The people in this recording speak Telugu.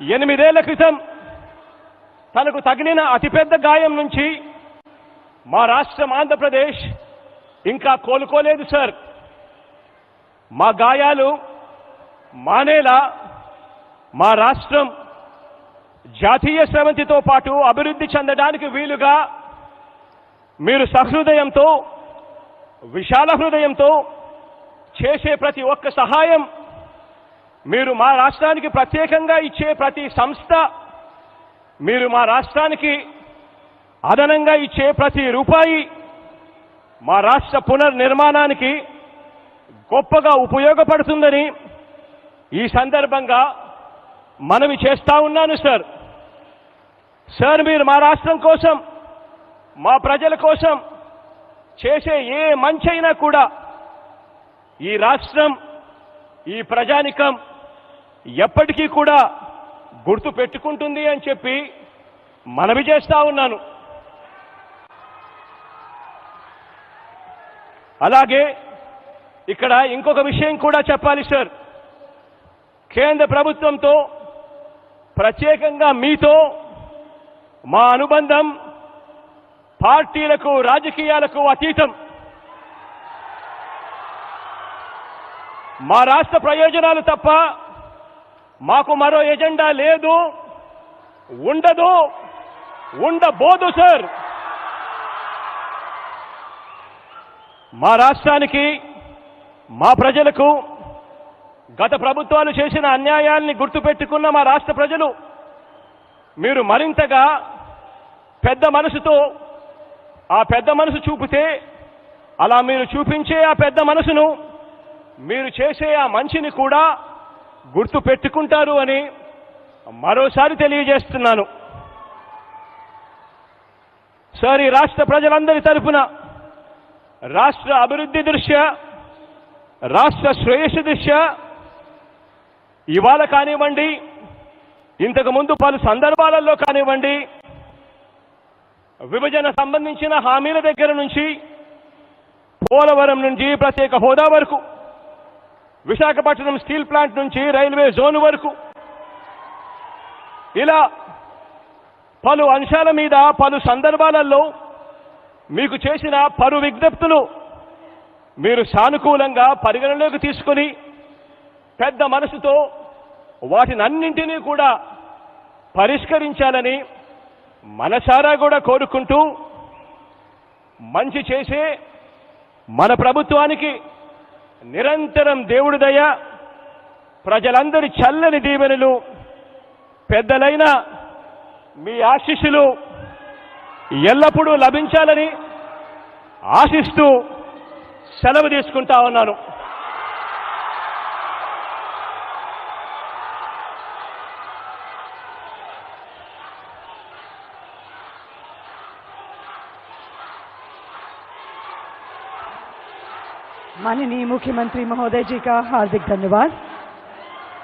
ఎనిమిదేళ్ళ క్రితం తనకు తగిలిన అతిపెద్ద గాయం నుంచి మా రాష్ట్రం ఆంధ్రప్రదేశ్ ఇంకా కోలుకోలేదు సార్. మా గాయాలు మానేలా మా రాష్ట్రం జాతీయ స్రవంతితో పాటు అభివృద్ధి చెందడానికి వీలుగా మీరు సహృదయంతో విశాల హృదయంతో చేసే ప్రతి ఒక్క సహాయం మీరు మా రాష్ట్రానికి ప్రత్యేకంగా ఇచ్చే ప్రతి సంస్థ మీరు మా రాష్ట్రానికి అదనంగా ఇచ్చే ప్రతి రూపాయి మా రాష్ట్ర పునర్నిర్మాణానికి గొప్పగా ఉపయోగపడుతుందని ఈ సందర్భంగా మనవి చేస్తా ఉన్నాను సార్. సార్ మీరు మా రాష్ట్రం కోసం మా ప్రజల కోసం చేసే ఏ మంచైనా కూడా ఈ రాష్ట్రం ఈ ప్రజానికం ఎప్పటికీ కూడా గుర్తు పెట్టుకుంటుంది అని చెప్పి మనవి చేస్తా ఉన్నాను. అలాగే ఇక్కడ ఇంకొక విషయం కూడా చెప్పాలి సార్. కేంద్ర ప్రభుత్వంతో ప్రత్యేకంగా మీతో మా అనుబంధం పార్టీలకు రాజకీయాలకు అతీతం. మా రాష్ట్ర ప్రయోజనాలు తప్ప మాకు మరో ఎజెండా లేదు. ఉండదు. ఉండబోదు సార్. మా రాష్ట్రానికి మా ప్రజలకు గత ప్రభుత్వాలు చేసిన అన్యాయాల్ని గుర్తుపెట్టుకున్న మా రాష్ట్ర ప్రజలు మీరు మరింతగా పెద్ద మనసుతో ఆ పెద్ద మనసు చూపితే అలా మీరు చూపించే ఆ పెద్ద మనసును మీరు చేసే ఆ మంచిని కూడా గుర్తు పెట్టుకుంటారు అని మరోసారి తెలియజేస్తున్నాను. సార్ ఈ రాష్ట్ర ప్రజలందరి తరపున రాష్ట్ర అభివృద్ధి దృష్ట్యా రాష్ట్ర శ్రేయస్సు దృష్ట్యా ఇవాళ కానివ్వండి ఇంతకు ముందు పలు సందర్భాలలో కానివ్వండి విభజన సంబంధించిన హామీల దగ్గర నుంచి పోలవరం నుంచి ప్రత్యేక హోదా వరకు విశాఖపట్నం స్టీల్ ప్లాంట్ నుంచి రైల్వే జోన్ వరకు. ఇలా పలు అంశాల మీద పలు సందర్భాలలో మీకు చేసిన పలు విజ్ఞప్తులు మీరు సానుకూలంగా పరిగణలోకి తీసుకొని పెద్ద మనసుతో వాటినన్నింటినీ కూడా పరిష్కరించాలని మనసారా కూడా కోరుకుంటూ మంచి చేసే మన ప్రభుత్వానికి నిరంతరం దేవుడి దయ ప్రజలందరి చల్లని దీవెనలు పెద్దలైన మీ ఆశీస్సులు ఎల్లప్పుడూ లభించాలని ఆశిస్తూ సెలవు తీసుకుంటా ఉన్నాను. माननीय मुख्यमंत्री महोदय जी का हार्दिक धन्यवाद।